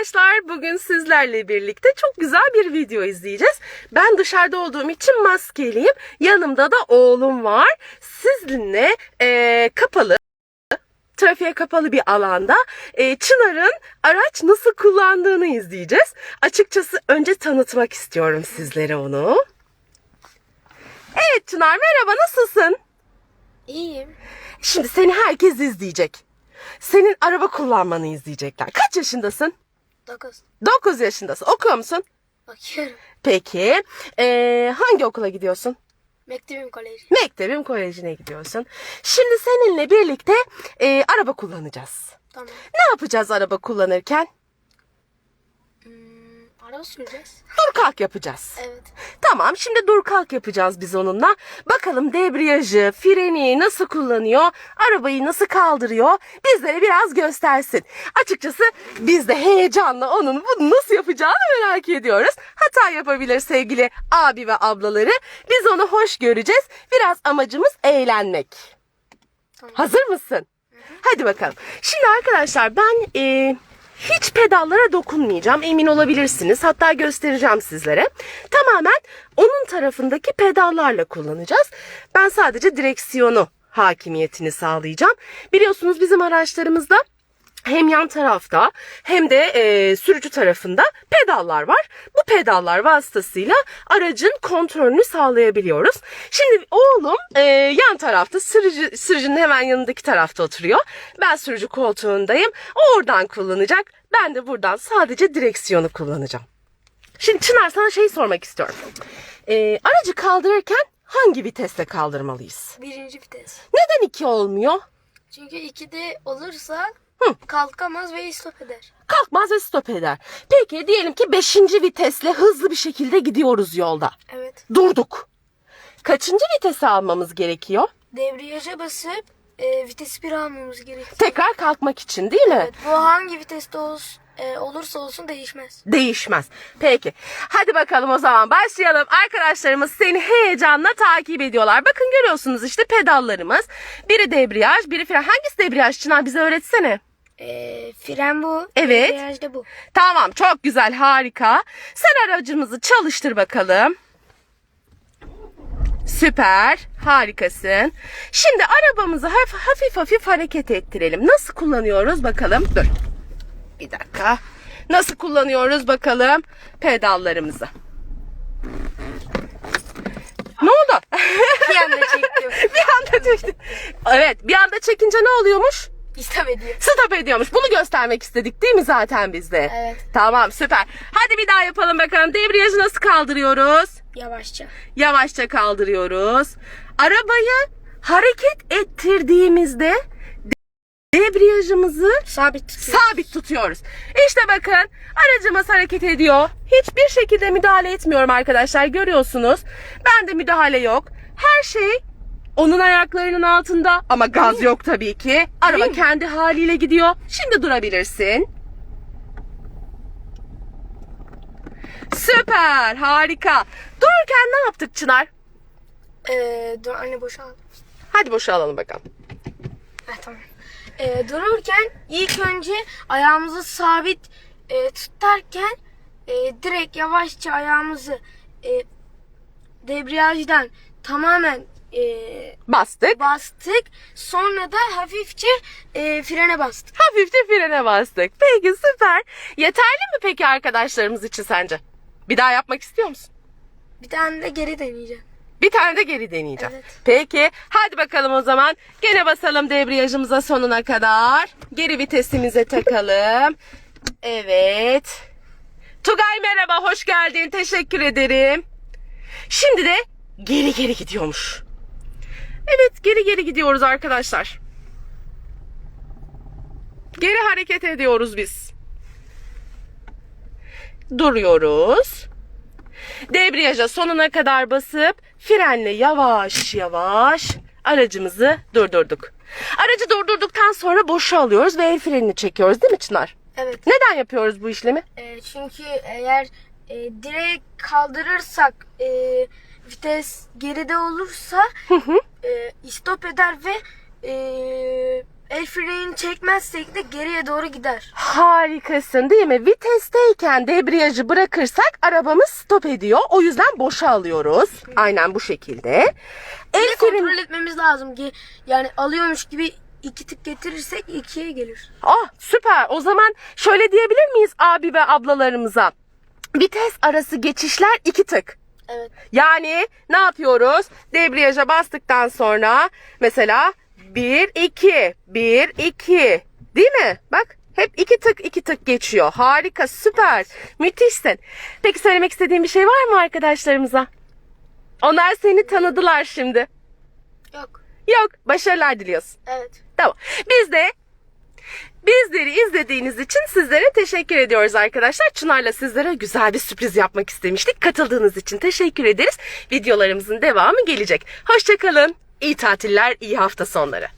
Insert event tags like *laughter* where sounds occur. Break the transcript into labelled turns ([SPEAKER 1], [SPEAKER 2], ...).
[SPEAKER 1] arkadaşlar. Bugün sizlerle birlikte çok güzel bir video izleyeceğiz. Ben dışarıda olduğum için maskeliyim. Yanımda da oğlum var. Sizinle eee, kapalı trafiğe kapalı bir alanda eee, Çınar'ın araç nasıl kullandığını izleyeceğiz. Açıkçası önce tanıtmak istiyorum sizlere onu. Evet Çınar merhaba nasılsın?
[SPEAKER 2] İyiyim.
[SPEAKER 1] Şimdi seni herkes izleyecek. Senin araba kullanmanı izleyecekler. Kaç yaşındasın?
[SPEAKER 2] 9.
[SPEAKER 1] 9 yaşındasın. Okuyor musun?
[SPEAKER 2] Bakıyorum.
[SPEAKER 1] Peki. Ee, hangi okula gidiyorsun?
[SPEAKER 2] Mektebim Koleji.
[SPEAKER 1] Mektebim Koleji'ne gidiyorsun. Şimdi seninle birlikte ee, araba kullanacağız.
[SPEAKER 2] Tamam.
[SPEAKER 1] Ne yapacağız araba kullanırken?
[SPEAKER 2] Hmm, araba süreceğiz.
[SPEAKER 1] Dur kalk yapacağız.
[SPEAKER 2] Evet.
[SPEAKER 1] Tamam şimdi dur kalk yapacağız biz onunla. Bakalım debriyajı, freni nasıl kullanıyor, arabayı nasıl kaldırıyor bizlere biraz göstersin. Açıkçası biz de heyecanla onun bunu nasıl yapacağını merak ediyoruz. Hata yapabilir sevgili abi ve ablaları. Biz onu hoş göreceğiz. Biraz amacımız eğlenmek.
[SPEAKER 2] Tamam.
[SPEAKER 1] Hazır mısın? Hadi bakalım. Şimdi arkadaşlar ben e, hiç pedallara dokunmayacağım. Emin olabilirsiniz. Hatta göstereceğim sizlere. Tamamen onun tarafındaki pedallarla kullanacağız. Ben sadece direksiyonu hakimiyetini sağlayacağım. Biliyorsunuz bizim araçlarımızda hem yan tarafta hem de e, sürücü tarafında pedallar var. Bu pedallar vasıtasıyla aracın kontrolünü sağlayabiliyoruz. Şimdi oğlum e, yan tarafta sürücü, sürücünün hemen yanındaki tarafta oturuyor. Ben sürücü koltuğundayım. O oradan kullanacak. Ben de buradan sadece direksiyonu kullanacağım. Şimdi Çınar sana şey sormak istiyorum. E, aracı kaldırırken hangi viteste kaldırmalıyız?
[SPEAKER 2] Birinci vites.
[SPEAKER 1] Neden iki olmuyor?
[SPEAKER 2] Çünkü ikide olursa
[SPEAKER 1] Hı.
[SPEAKER 2] kalkamaz ve stop eder.
[SPEAKER 1] kalkmaz ve stop eder. Peki diyelim ki 5. vitesle hızlı bir şekilde gidiyoruz yolda.
[SPEAKER 2] Evet.
[SPEAKER 1] Durduk. Kaçıncı vitesi almamız gerekiyor?
[SPEAKER 2] Debriyaja basıp e, vitesi bir almamız gerekiyor.
[SPEAKER 1] Tekrar kalkmak için değil mi?
[SPEAKER 2] Evet. Bu hangi viteste olsun, e, olursa olsun değişmez.
[SPEAKER 1] Değişmez. Peki. Hadi bakalım o zaman başlayalım. Arkadaşlarımız seni heyecanla takip ediyorlar. Bakın görüyorsunuz işte pedallarımız. Biri debriyaj, biri fren. Hangisi debriyaj Çınar bize öğretsene.
[SPEAKER 2] E, fren bu.
[SPEAKER 1] Evet.
[SPEAKER 2] Debriyaj da bu.
[SPEAKER 1] Tamam çok güzel harika. Sen aracımızı çalıştır bakalım. Süper harikasın. Şimdi arabamızı hafif hafif, hafif hareket ettirelim. Nasıl kullanıyoruz bakalım. Dur bir dakika. Nasıl kullanıyoruz bakalım pedallarımızı. Ne oldu?
[SPEAKER 2] Bir anda çekiyor. *laughs*
[SPEAKER 1] bir anda çekti. Evet bir anda çekince ne oluyormuş?
[SPEAKER 2] Stop ediyor.
[SPEAKER 1] Stop ediyormuş. Bunu göstermek istedik değil mi zaten biz de?
[SPEAKER 2] Evet.
[SPEAKER 1] Tamam süper. Hadi bir daha yapalım bakalım. Debriyajı nasıl kaldırıyoruz?
[SPEAKER 2] Yavaşça.
[SPEAKER 1] Yavaşça kaldırıyoruz. Arabayı hareket ettirdiğimizde debriyajımızı
[SPEAKER 2] Sabit tutuyor.
[SPEAKER 1] sabit tutuyoruz. İşte bakın aracımız hareket ediyor. Hiçbir şekilde müdahale etmiyorum arkadaşlar. Görüyorsunuz. Bende müdahale yok. Her şey onun ayaklarının altında ama gaz yok tabii ki. Araba kendi haliyle gidiyor. Şimdi durabilirsin. Süper, harika. Dururken ne yaptık Çınar?
[SPEAKER 2] e, dur anne boşal.
[SPEAKER 1] Hadi boşalalım bakalım.
[SPEAKER 2] Ha, tamam. Ee, dururken ilk önce ayağımızı sabit e, tutarken e, direkt yavaşça ayağımızı e, debriyajdan tamamen e,
[SPEAKER 1] Bastık.
[SPEAKER 2] bastık. Sonra da hafifçe e, frene bastık.
[SPEAKER 1] Hafifçe frene bastık. Peki süper. Yeterli mi peki arkadaşlarımız için sence? Bir daha yapmak istiyor musun?
[SPEAKER 2] Bir tane de geri deneyeceğim.
[SPEAKER 1] Bir tane de geri deneyeceğim.
[SPEAKER 2] Evet.
[SPEAKER 1] Peki hadi bakalım o zaman. Gene basalım debriyajımıza sonuna kadar. Geri vitesimize takalım. Evet. Tugay merhaba hoş geldin. Teşekkür ederim. Şimdi de geri geri gidiyormuş. Evet geri geri gidiyoruz arkadaşlar. Geri hareket ediyoruz biz. Duruyoruz. Debriyaja sonuna kadar basıp frenle yavaş yavaş aracımızı durdurduk. Aracı durdurduktan sonra boşa alıyoruz ve el frenini çekiyoruz değil mi Çınar?
[SPEAKER 2] Evet.
[SPEAKER 1] Neden yapıyoruz bu işlemi?
[SPEAKER 2] E, çünkü eğer e, direkt kaldırırsak e, vites geride olursa e, stop eder ve e, el frenini çekmezsek de geriye doğru gider.
[SPEAKER 1] Harikasın değil mi? Vitesteyken debriyajı bırakırsak arabamız stop ediyor. O yüzden boşa alıyoruz. Aynen bu şekilde. El freni...
[SPEAKER 2] kontrol etmemiz lazım ki yani alıyormuş gibi iki tık getirirsek ikiye gelir.
[SPEAKER 1] Ah süper. O zaman şöyle diyebilir miyiz abi ve ablalarımıza? Vites arası geçişler iki tık.
[SPEAKER 2] Evet.
[SPEAKER 1] Yani ne yapıyoruz? Debriyaja bastıktan sonra mesela 1 2 1 2 değil mi? Bak hep iki tık iki tık geçiyor. Harika, süper. Müthişsin. Peki söylemek istediğin bir şey var mı arkadaşlarımıza? Onlar seni tanıdılar şimdi.
[SPEAKER 2] Yok.
[SPEAKER 1] Yok, başarılar diliyorsun.
[SPEAKER 2] Evet.
[SPEAKER 1] Tamam. Biz de bizleri izlediğiniz için sizlere teşekkür ediyoruz arkadaşlar. Çınar'la sizlere güzel bir sürpriz yapmak istemiştik. Katıldığınız için teşekkür ederiz. Videolarımızın devamı gelecek. Hoşçakalın. İyi tatiller, iyi hafta sonları.